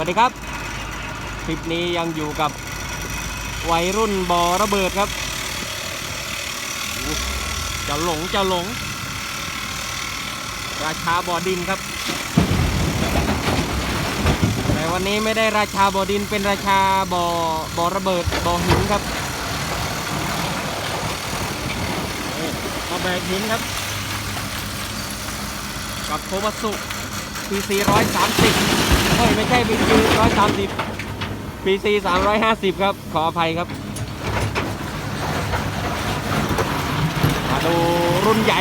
วัสดีครับ คลิปนี้ยังอยู่กับวัยรุ่นบอระเบิดครับจ้าหลงเจ้าหลง ราชาบ่อดินครับแต่วันนี้ไม่ได้ราชาบ่อดินเป็นราชาบ่อบ่อระเบิดบ่อหินครับมาแบกหินครับ กับโคมัสุ PC 130 เฮ้ยไม่ใช่ PC 130 PC 350 ครับ ขออภัยครับ มาดูรุ่นใหญ่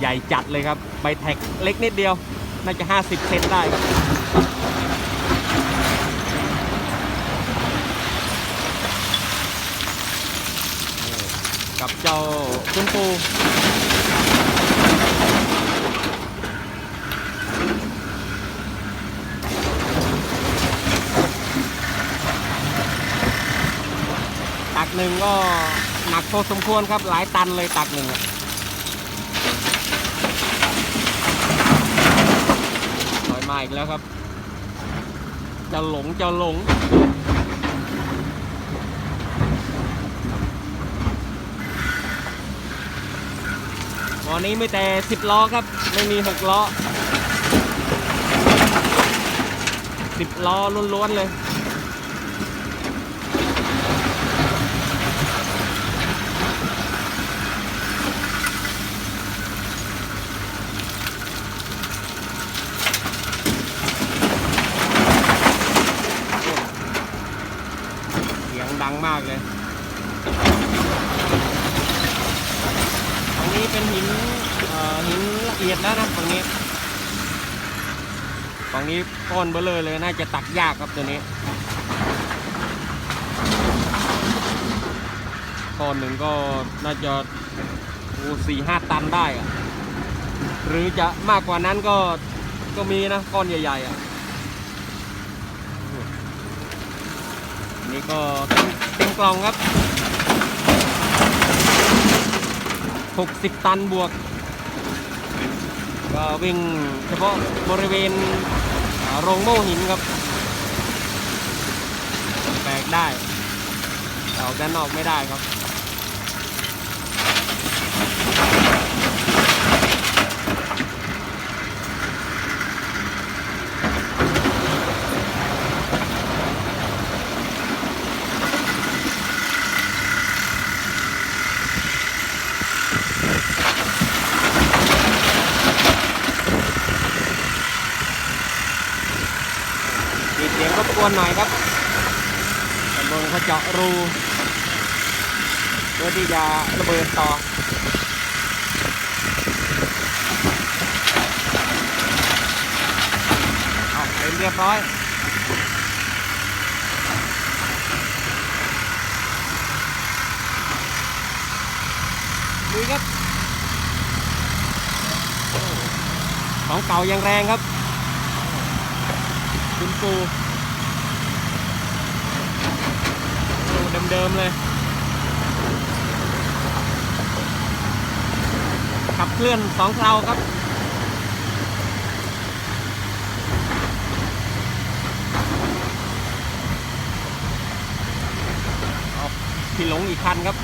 ใหญ่จัดเลยครับ ใบแท็กเล็กนิดเดียว น่าจะ 50 เซนได้ครับ กับเจ้าคุณปูตักหนึ่งก็หนักพอสมควรครับหลายตันเลยตักหนึ่งลอยมาอีกแล้วครับ จะหลงจะหลง วันนี้ไม่แต่ 10 ล้อครับ ไม่มี 6 ล้อ 10 ล้อล้วนๆเลยเสียงดังมากเลย นี้เป็นหินหินละเอียดแล้วนะฝั่งนี้ฝั่งนี้ก้อนเบลอเลยน่าจะตักยากครับตัวนี้ก้อนหนึ่งก็น่าจะโอ้สี่ห้าตันได้อะหรือจะมากกว่านั้นก็ก็มีนะก้อนใหญ่ๆอะนี่ก็เต็มกล่องครับ 60 ตันบวก ก็วิ่งเฉพาะบริเวณโรงโม่หินครับ แบกได้แต่ออกด้านนอกไม่ได้ครับ มีเสียงรบกว นหน่อยครับกำลังเขาเจาะรูเพื่อที่จะระเบิดต่อเอาเป็นเรียบร้อยดูครับของเก่ายังแรงครับคุณปูโอ้ เดิมๆเลย ขับเคลื่อนสองเพลาครับพี่หลงอีกคันครับ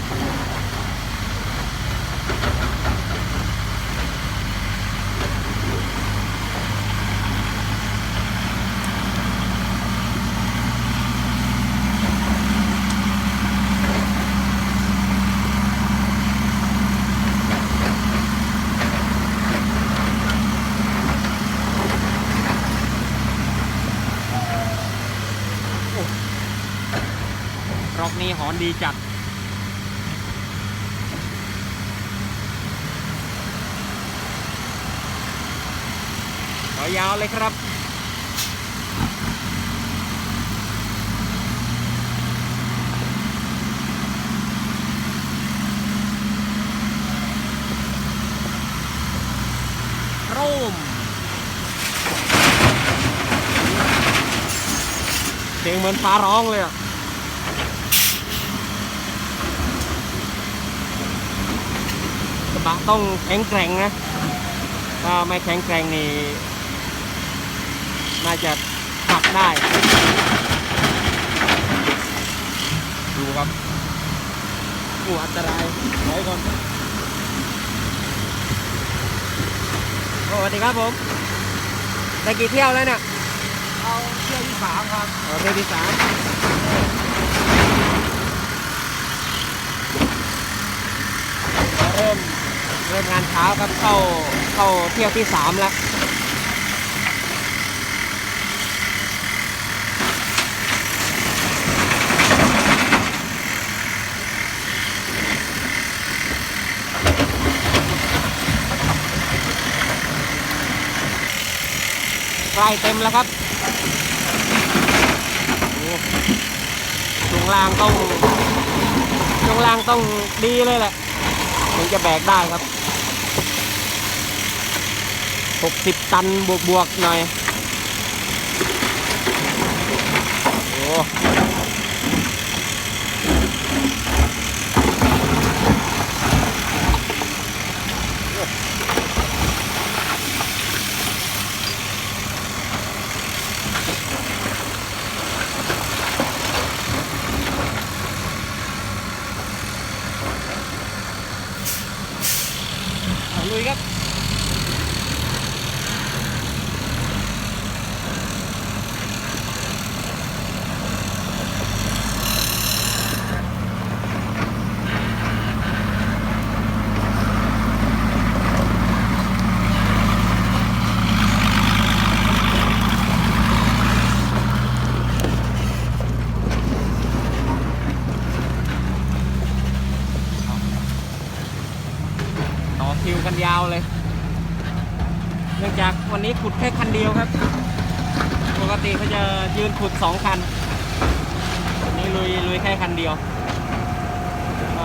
รอบนี้หอนดีจัด ขอยาวเลยครับโครมเสียงเหมือนฟ้าร้องเลยอะ โบะต้องแข็งแกร่งนะ ถ้าไม่แข็งแกร่งนี่น่าจะหักได้ ดูครับโอ้อันตรายถอยก่อนโอ้สวัสดีครับผมได้กี่เที่ยวแล้วเนี่ย เอาเที่ยวที่สามครับอ๋อเที่ยวที่สามเริ่มเริ่มงานเช้าครับเข้าเข้าเที่ยวที่สามแล้วใกล้เต็มแล้วครับโอ้างล่างต้องช่วงล่างต้องดีเลยแหละถึงจะแบกได้ครับ 60 ตันบวกบวกๆหน่อย โอ้เอาลุยครับ ต่อคิวกันยาว เลย เนื่องจากวันนี้ขุดแค่คันเดียวครับ ปกติเขาจะยืนขุดสองคันวันนี้ลุยลุยแค่คันเดียว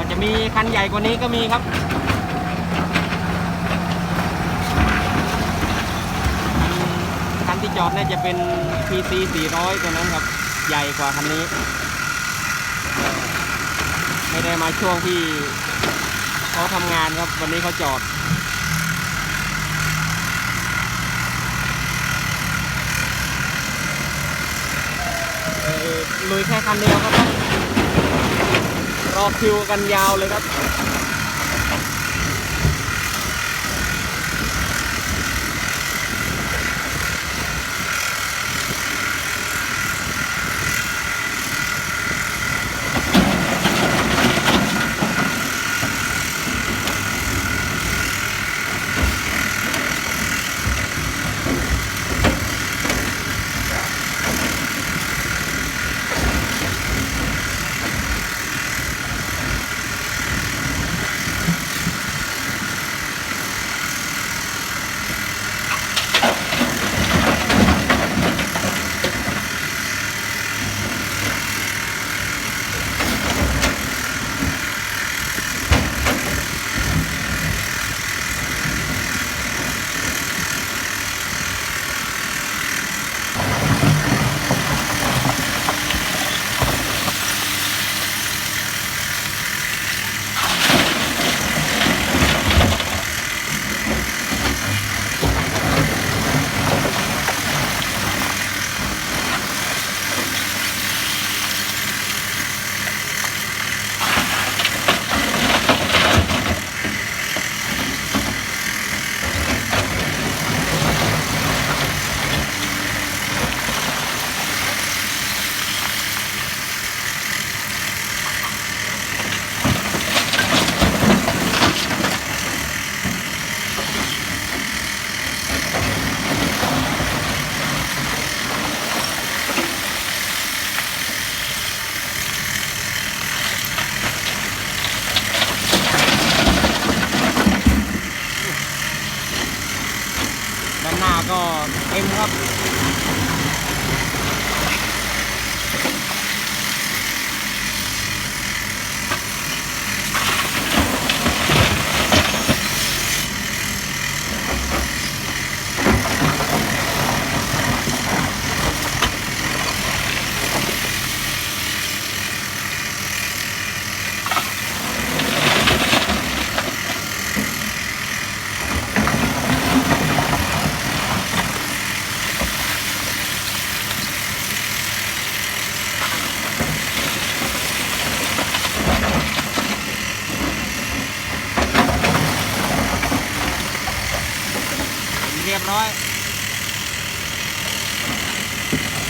จะมีคันใหญ่กว่านี้ก็มีครับคันที่จอดเนี่ยจะเป็น PC 400 ตัวนั้นครับ ใหญ่กว่าคันนี้ไม่ได้มาช่วงที่เขาทำงานครับ วันนี้เขาจอด เอ่อ ลุยแค่คันเดียวครับ รอคิวกันยาวเลยครับ you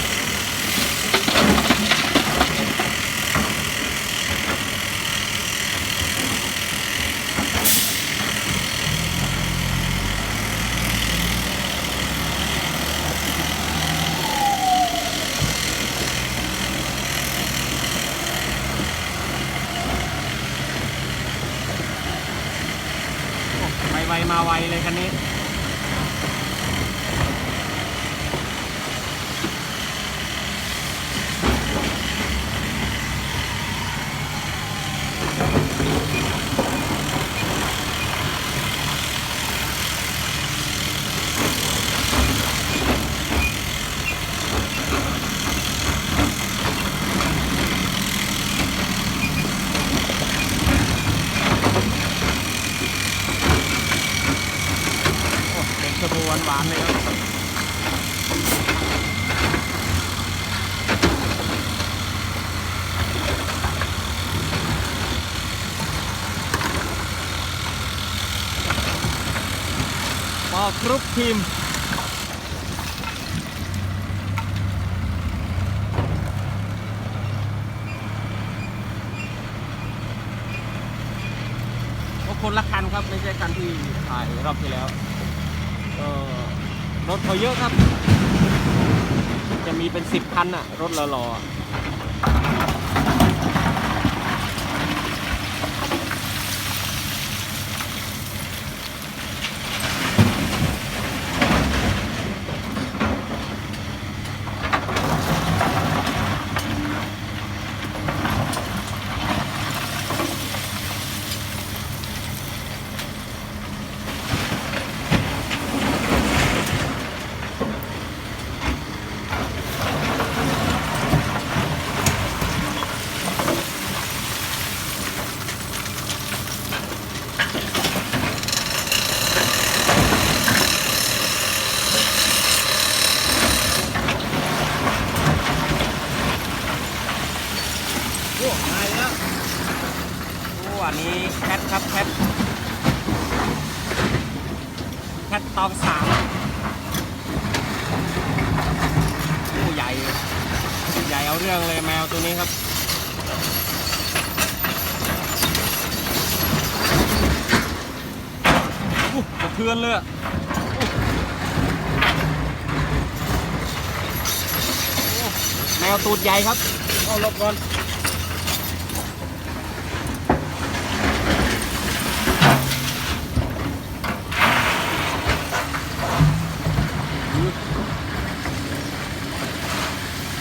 ครุปทีมก็คนละคันครับ ไม่ใช่คันที่ถ่ายรอบที่แล้วก็รถเขาเยอะครับ จะมีเป็นสิบคันอะรถรอๆอะโอ้มาแล้วโอ้อันนี้แคทครับแคทแคทตองสามโอ้ใหญ่ ใหญ่เอาเรื่องเลยแมวตัวนี้ครับกระเทือนเลยแมวตูดใหญ่ครับเอาลบก่อน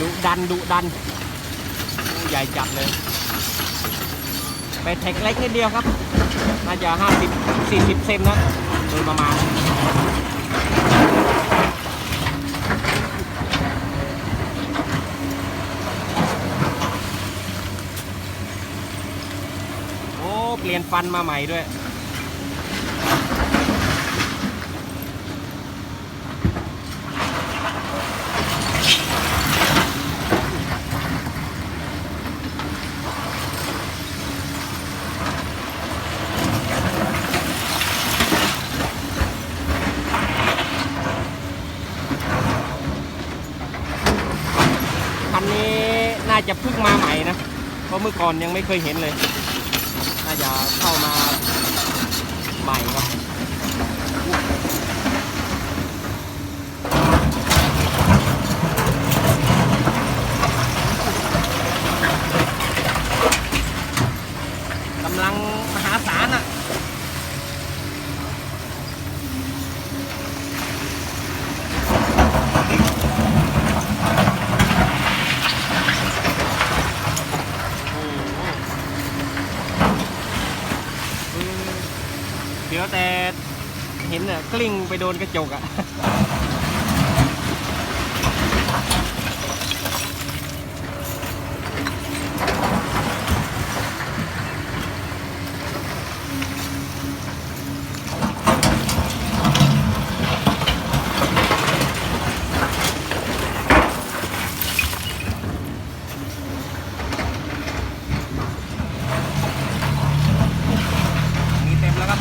ดุดันดุดันใหญ่จัดเลย ไปเทคเล็กนิดเดียวครับ น่าจะ 50 40 เซนนะโดยประมาณโอ้เปลี่ยนฟันมาใหม่ด้วย คันนี้น่า จะเพิ่งมาใหม่นะ เพราะเมื่อก่อนยังไม่เคยเห็นเลย น่าจะเข้ามาใหม่ครับ กำลังมหาศาลอะ เดี๋ยวแต่เห็นเนี่ย กลิ้งไปโดนกระจกอะะ มีเต็มแล้วครับ